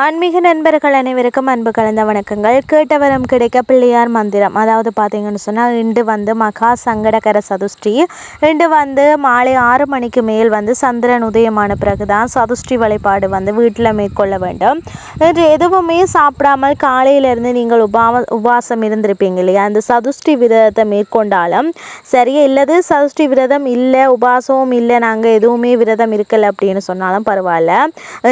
ஆன்மீக நண்பர்கள் அனைவருக்கும் அன்பு கலந்த வணக்கங்கள். கேட்டவரம் கிடைக்க பிள்ளையார் மந்திரம். அதாவது பார்த்தீங்கன்னு சொன்னால் இன்று வந்து மகா சங்கடகர சதுஷ்டி. இன்று வந்து மாலை ஆறு மணிக்கு மேல் வந்து சந்திரன் உதயமான பிறகு தான் சதுஷ்டி வழிபாடு வந்து வீட்டில் மேற்கொள்ள வேண்டும். இன்று எதுவுமே சாப்பிடாமல் காலையிலேருந்து நீங்கள் உபாவ உபவாசம் இருந்திருப்பீங்க இல்லையா? அந்த சதுஷ்டி விரதத்தை மேற்கொண்டாலும் சரியே இல்லது சதுஷ்டி விரதம் இல்லை உபாசமும் இல்லை நாங்கள் எதுவுமே விரதம் இருக்கலை அப்படின்னு சொன்னாலும் பரவாயில்ல.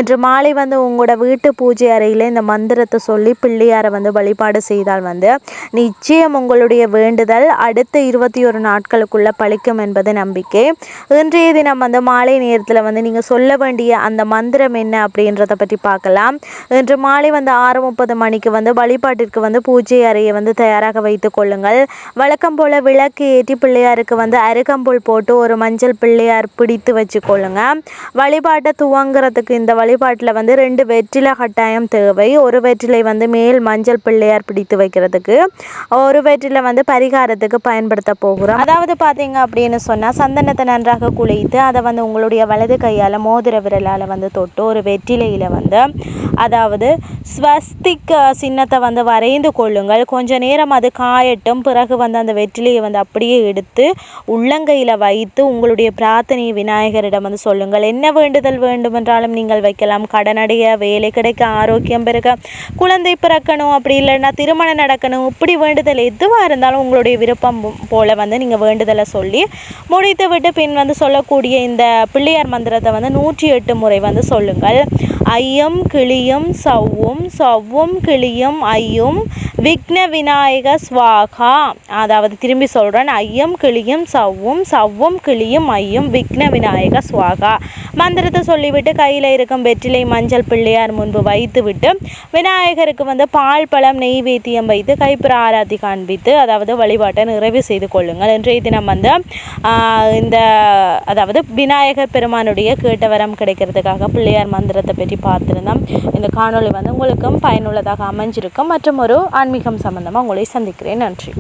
இன்று மாலை வந்து உங்களோட வீட்டு பூஜை அறையில் இந்த மந்திரத்தை சொல்லி பிள்ளையாரை வந்து வழிபாடு செய்தால் வந்து நிச்சயம் உங்களுடைய வேண்டுதல் அடுத்த இருபத்தி ஒரு நாட்களுக்குள்ளே பழிக்கும் என்பது நம்பிக்கை. இன்றைய தினம் வந்து மாலை நேரத்தில் வந்து நீங்கள் சொல்ல வேண்டிய அந்த மந்திரம் என்ன அப்படின்றத பற்றி பார்க்கலாம். இன்று மாலை வந்து ஆறு முப்பது மணிக்கு வந்து வழிபாட்டிற்கு வந்து பூஜை அறையை வந்து தயாராக வைத்து கொள்ளுங்கள். வழக்கம் போல் விளக்கு ஏற்றி பிள்ளையாருக்கு வந்து அருகம்புல் போட்டு ஒரு மஞ்சள் பிள்ளையார் பிடித்து வச்சுக்கொள்ளுங்க வழிபாட்டை துவங்குறதுக்கு இந்த வழிபாட்டில் வந்து ரெண்டு வெற்றில கட்டாயம் தேவை. ஒரு வெற்றிலை வந்து மேல் மஞ்சள் பிள்ளையார் பிடித்து வைக்கிறதுக்கு ஒரு வெற்றிலை வந்து பரிகாரத்துக்கு பயன்படுத்த போகிறோம். அதாவது பார்த்தீங்க அப்படின்னு சொன்னால் சந்தனத்தை நன்றாக குளித்து அதை வந்து உங்களுடைய வலது கையால் மோதிர விரலால் வந்து தொட்டு ஒரு வெற்றிலையில் வந்து அதாவது ஸ்வஸ்திக் சின்னத்தை வந்து வரைந்து கொள்ளுங்கள். கொஞ்ச நேரம் அது காயட்டும். பிறகு வந்து அந்த வெற்றிலையை வந்து அப்படியே எடுத்து உள்ளங்கையில் வைத்து உங்களுடைய பிரார்த்தனையை விநாயகரிடம் வந்து சொல்லுங்கள். என்ன வேண்டுதல் வேண்டுமென்றாலும் நீங்கள் வைக்கலாம். கடனடைய வேலை கிடைக்க ஆரோக்கியம் பெருக குழந்தை பிறக்கணும் அப்படி இல்லைன்னா திருமணம் நடக்கணும் இப்படி வேண்டுதல் எதுவாக இருந்தாலும் உங்களுடைய விருப்பம் போல் வந்து நீங்கள் வேண்டுதலை சொல்லி முடித்து விட்டு பின் வந்து சொல்லக்கூடிய இந்த பிள்ளையார் மந்திரத்தை வந்து நூற்றி எட்டு முறை வந்து சொல்லுங்கள். ஐயம் கிளியும் சவ்வும் சவ்வும் கிளியும் ஐயும் விக்ன விநாயக ஸ்வாகா. அதாவது திரும்பி சொல்கிறேன் ஐயம் கிளியும் சவ்வும் சவ்வும் கிளியும் ஐயும் விக்ன விநாயக ஸ்வாகா. மந்திரத்தை சொல்லிவிட்டு கையில் இருக்கும் வெற்றிலை மஞ்சள் பிள்ளையார் முன்பு வைத்து விட்டு விநாயகருக்கு வந்து பால் பழம் நெய்வேத்தியம் வைத்து கைப்புற ஆராத்தி காண்பித்து அதாவது வழிபாட்டை நிறைவு செய்து கொள்ளுங்கள். இன்றைய தினம் வந்து இந்த அதாவது விநாயகர் பெருமானுடைய கேட்டவரம் கிடைக்கிறதுக்காக பிள்ளையார் மந்திரத்தை பற்றி பார்த்துருந்தோம். இந்த காணொளி வந்து உங்களுக்கும் பயனுள்ளதாக அமைஞ்சிருக்கும் மற்றும் ஒரு ஆன்மீகம் சம்பந்தமாக உங்களை சந்திக்கிறேன். நன்றி.